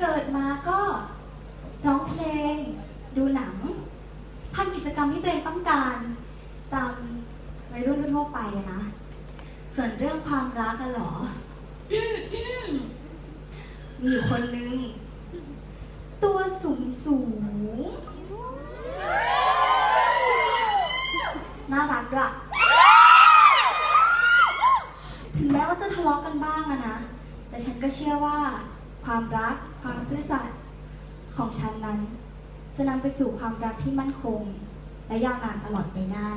เกิดมาก็ร้องเพลง ดูหนังทำกิจกรรมที่ตัวเองต้องการตามวัยรุ่นทั่วไปนะ ส่วนเรื่องความรักกันหรอ มีคนนึง ตัวสูงสูงน่ารักด้วยถึงแม้ว่าจะทะเลาะกันบ้างอะนะ แต่ฉันก็เชื่อว่า ความรัก ความซื่อสัตย์ของฉันนั้น จะนำไปสู่ความรักที่มั่นคง และยาวนานตลอดไปได้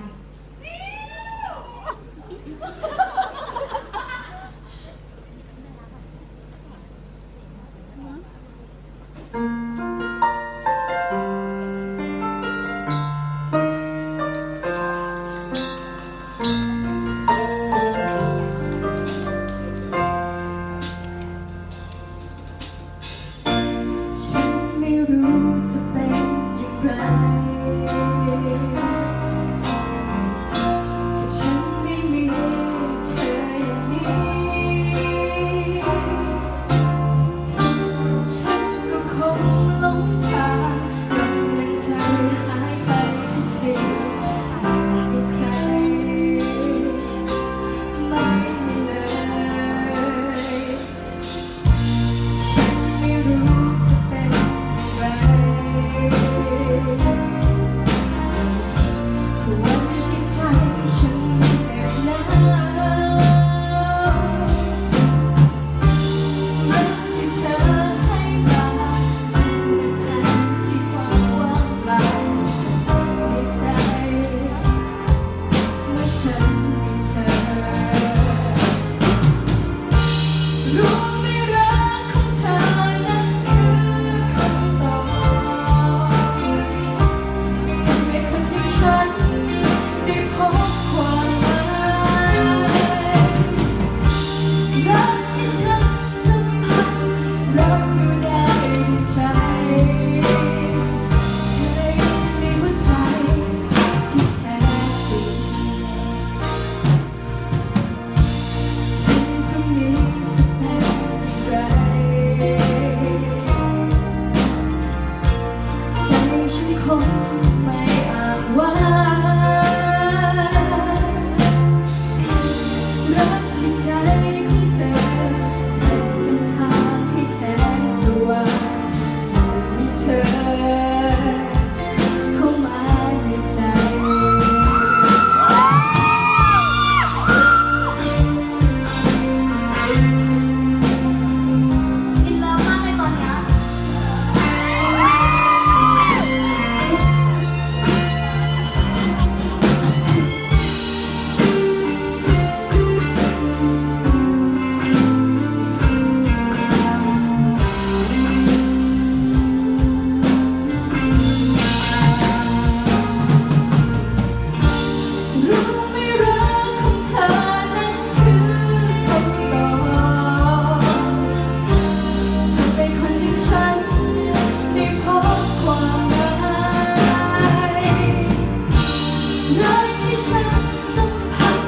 ฉันสัมผัส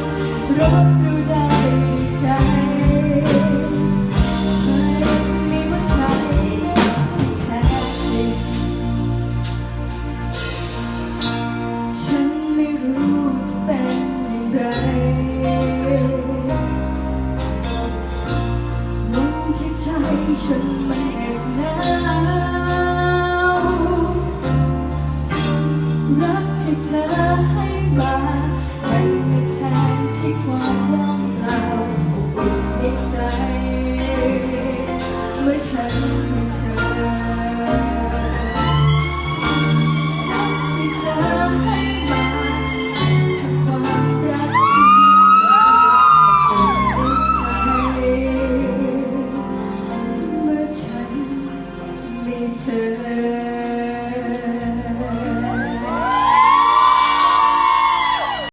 รับรู้ได้ด้วยใจเธอยังมีหัวใจที่แท้จริงฉันไม่รู้จะเป็นอย่างไรวันที่ใจฉันมันเหน็บหนาวรักที่เธอให้มา ใจ เมื่อฉัน